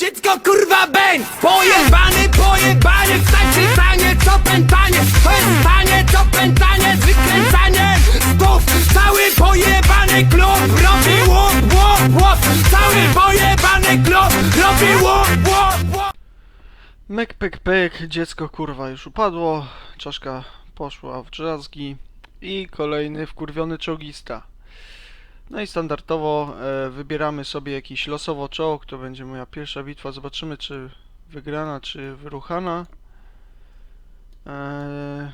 Dziecko kurwa bęk Pojebany, pojebany Wstać stanie, co pętanie. To jest stanie, co pętanie Wykręcanie. Stów Cały pojebany klub Robi łop, łop, łop. Cały pojebany klub Robi łop, łop, łop. Myk, pyk, pyk, dziecko kurwa już upadło, czaszka poszła w drzazgi i kolejny wkurwiony czołgista. No i standardowo e, wybieramy sobie jakiś losowo czołg, to będzie moja pierwsza bitwa, zobaczymy czy wygrana, czy wyruchana. E,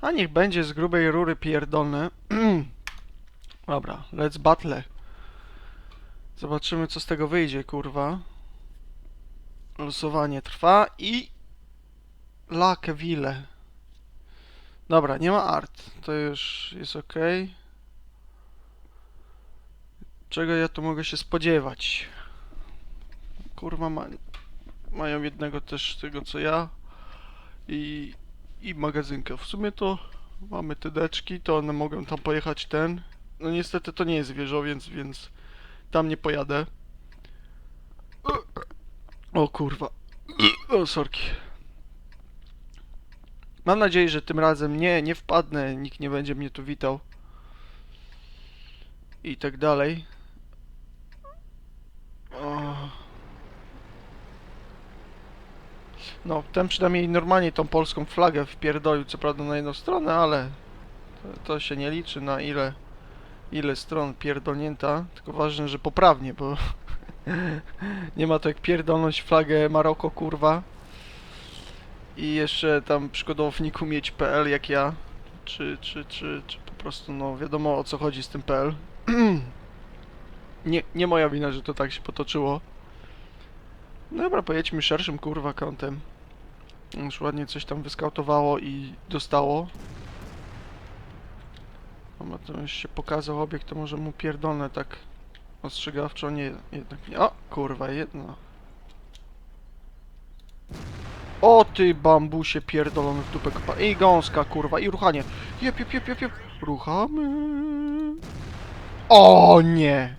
a niech będzie z grubej rury pierdolne. Dobra, let's battle. Zobaczymy co z tego wyjdzie, kurwa. Losowanie trwa i... Lakewille. Dobra, nie ma art. To już jest ok. Czego ja tu mogę się spodziewać? Kurwa, ma... mają jednego też tego co ja. I... i magazynkę. W sumie to mamy te deczki, to one mogą tam pojechać ten. No niestety to nie jest wieżowiec, więc tam nie pojadę. O kurwa. O, sorki. Mam nadzieję, że tym razem nie, nie wpadnę, nikt nie będzie mnie tu witał. I tak dalej. No, ten przynajmniej normalnie tą polską flagę wpierdolił, co prawda na jedną stronę, ale to, to się nie liczy na ile, ile stron pierdolnięta, tylko ważne, że poprawnie, bo nie ma to jak pierdolnąć flagę Maroko, kurwa. I jeszcze tam przykładowo w niku mieć PL jak ja. Czy, czy, czy, czy po prostu, no wiadomo o co chodzi z tym PL. nie, nie moja wina, że to tak się potoczyło. Dobra, pojedźmy szerszym kurwa kątem. Już ładnie coś tam wyskautowało i dostało. Dobra, to już się pokazał obiekt, to może mu pierdolne tak Ostrzegawczo nie, jednak nie. O, kurwa, jedno. O ty bambusie pierdolony w dupę kopa. I gąska, kurwa, i ruchanie. Jep, jep, jep, jep, jep. Ruchamy. O nie!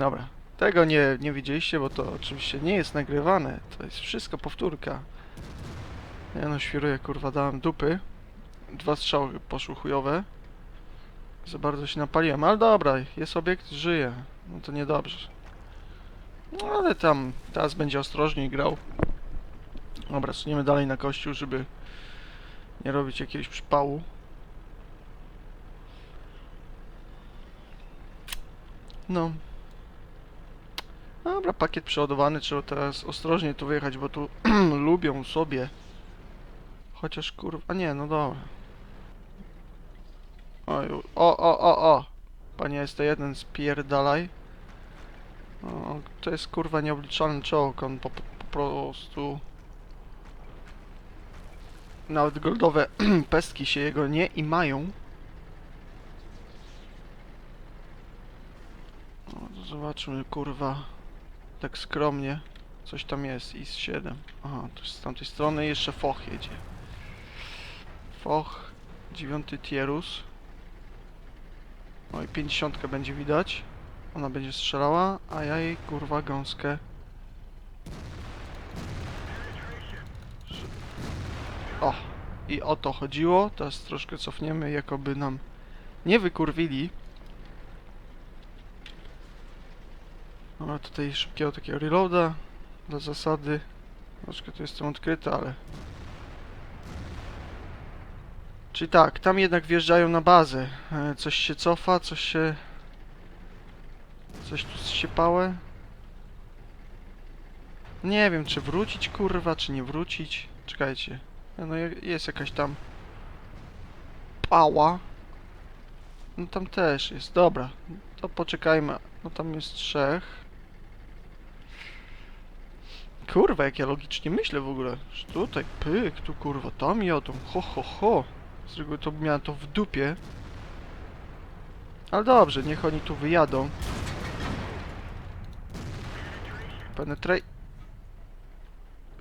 Dobra, tego nie, nie widzieliście, bo to oczywiście nie jest nagrywane. To jest wszystko powtórka. Ja no świruję, kurwa, dałem dupy. Dwa strzały poszły chujowe. Za bardzo się napaliłem, ale dobra, jest obiekt, żyje. No to niedobrze. No ale tam teraz będzie ostrożniej grał. Dobra, suniemy dalej na kościół, żeby nie robić jakiegoś przypału. No. Dobra, pakiet przeładowany, trzeba teraz ostrożnie tu wyjechać, bo tu lubią sobie. Chociaż kurwa, a nie, no dobra. Oj, o, o, o, o! Panie ST1, spierdalaj. O, to jest kurwa nieobliczalny czołg, on po, po, prostu... Nawet goldowe pestki się jego nie i mają. Zobaczmy, kurwa, tak skromnie. Coś tam jest, IS-7. Aha, to z tamtej strony jeszcze Foch jedzie. Foch, dziewiąty Tierus. Oj, 50 będzie widać. Ona będzie strzelała, a ja jej kurwa gąskę. O! I o to chodziło. Teraz troszkę cofniemy, jakoby nam nie wykurwili. Dobra, tutaj szybkiego takiego reloada dla zasady. Troszkę to jestem odkryty, ale Czyli tak, tam jednak wjeżdżają na bazę. E, Coś się cofa, coś się... Coś tu zsiepałe. Nie wiem, czy wrócić, kurwa, czy nie wrócić. Czekajcie. E, No je- jest jakaś tam... Pała. No tam też jest, dobra. To poczekajmy. No tam jest trzech. Kurwa, jak ja logicznie myślę w ogóle. Że tutaj pyk, tu kurwa, tam jadą. Ho, ho, ho. Z reguły to miałem to w dupie. Ale dobrze, niech oni tu wyjadą. Penetrate.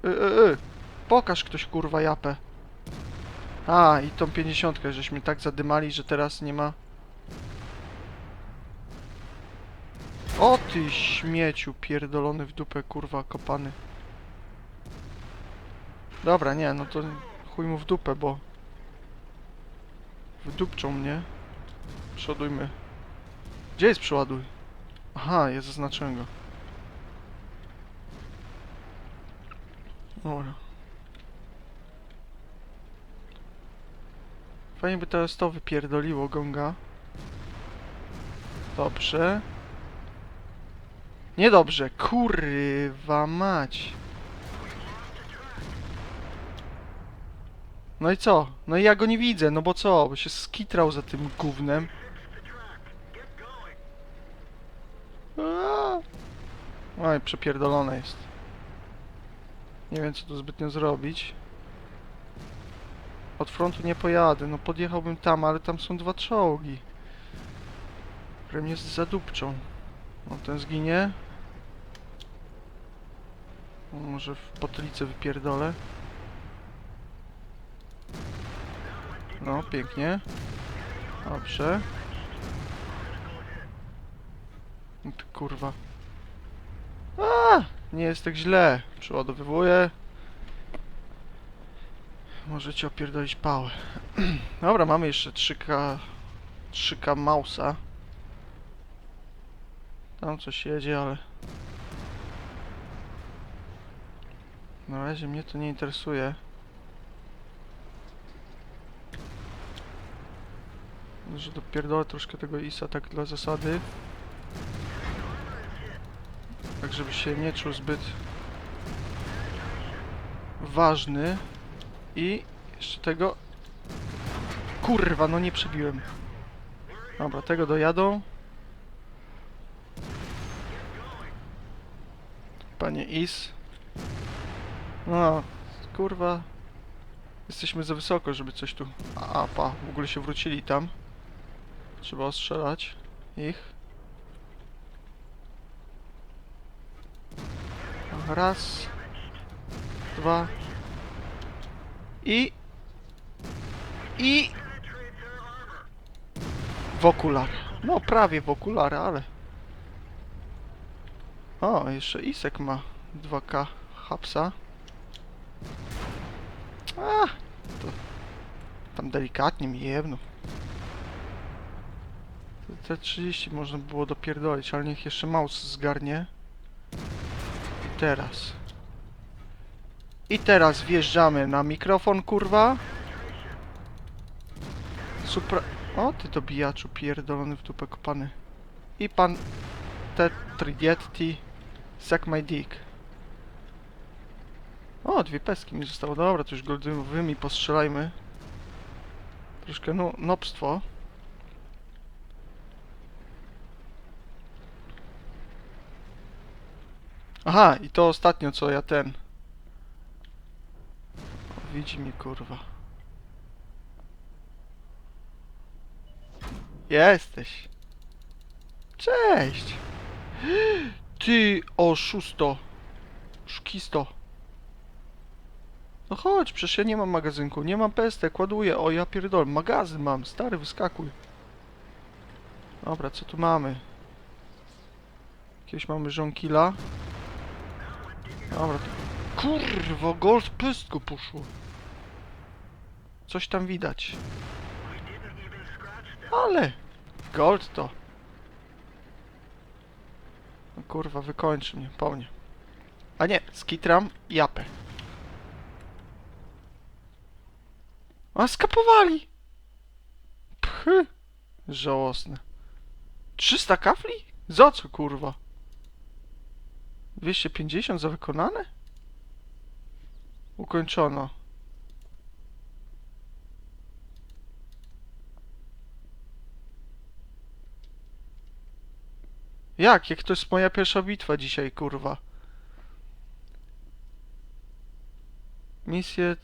Y, y, y. Pokaż ktoś kurwa japę. A, i tą 50 żeśmy tak zadymali, że teraz nie ma. O ty śmieciu pierdolony w dupę, kurwa, kopany. Dobra, nie, no to chuj mu w dupę, bo... Wydupczą mnie. Przodujmy. Gdzie jest przeładuj? Aha, ja zaznaczyłem go. Dobra. Fajnie by teraz to wypierdoliło gonga. Dobrze. Niedobrze, kurwa mać. No i co? No i ja go nie widzę, no bo co? Bo się skitrał za tym gównem. Oj, przepierdolone jest. Nie wiem co tu zbytnio zrobić. Od frontu nie pojadę, no podjechałbym tam, ale tam są dwa czołgi. Które mnie zadupczą. No ten zginie. Może w potylicę wypierdolę. No, pięknie. Dobrze. No ty kurwa. A, nie jest tak źle. Przeładowywuję. Możecie opierdolić pałę. Dobra, mamy jeszcze 3K... 3K Mausa. Tam coś jedzie, ale... Na razie mnie to nie interesuje. Że dopierdolę troszkę tego ISA tak dla zasady. Tak żeby się nie czuł zbyt ważny. I jeszcze tego... Kurwa, no nie przebiłem. Dobra, tego dojadą. Panie Is. No, kurwa. Jesteśmy za wysoko, żeby coś tu... A, pa, w ogóle się wrócili tam. Trzeba ostrzelać ich. Raz. Dwa. I... I... W okular. No, prawie w okulary, ale... O, jeszcze Isek ma 2K hapsa. A, to... Tam delikatnie mi jebno. Te 30 można było dopierdolić, ale niech jeszcze mouse zgarnie. I teraz. I teraz wjeżdżamy na mikrofon, kurwa. Supra... O, ty dobijaczu pierdolony w dupę kopany. I pan Tetrietti Suck my dick. O, dwie peski mi zostało. Dobra, to już goldowymi postrzelajmy. Troszkę no, nopstwo. Aha, i to ostatnio co ja ten... Widzi mnie kurwa. Jesteś. Cześć. Ty oszusto. Szkisto. No chodź, przecież ja nie mam magazynku, nie mam pestek, ładuję. O, ja pierdolę, magazyn mam, stary, wyskakuj. Dobra, co tu mamy? Jakiegoś mamy żonkila. Dobra, to... Kurwa, gold pystko poszło. Coś tam widać. Ale... Gold to... No kurwa, wykończy mnie, po mnie. A nie, skitram japę. A skapowali! Pchy! Żałosne. 300 kafli? Za co kurwa? 250 za wykonane? Ukończono. Jak? Jak to jest moja pierwsza bitwa dzisiaj, kurwa? Misję...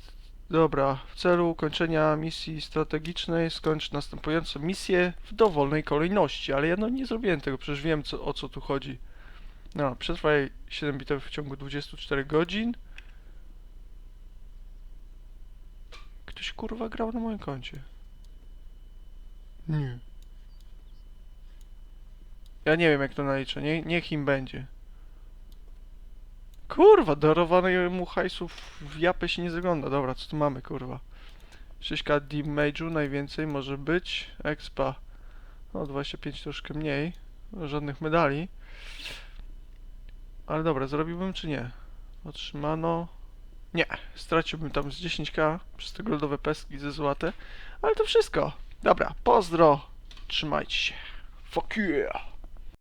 Dobra. W celu ukończenia misji strategicznej skończ następującą misję w dowolnej kolejności. Ale ja no nie zrobiłem tego, przecież wiem co, o co tu chodzi. No, przetrwaj 7 bitew w ciągu 24 godzin. Ktoś kurwa grał na moim koncie. Nie. Ja nie wiem jak to naliczę, nie, niech im będzie. Kurwa, darowanemu hajsu w- w japę się nie zagląda. Dobra, co tu mamy, kurwa? 6k damage'u najwięcej może być. Expa. No, 25 troszkę mniej. Żadnych medali. Ale dobra, zrobiłbym czy nie? Otrzymano... Nie, straciłbym tam z 10k przez te goldowe pestki ze złote. Ale to wszystko. Dobra, pozdro. Trzymajcie się. Fuck yeah.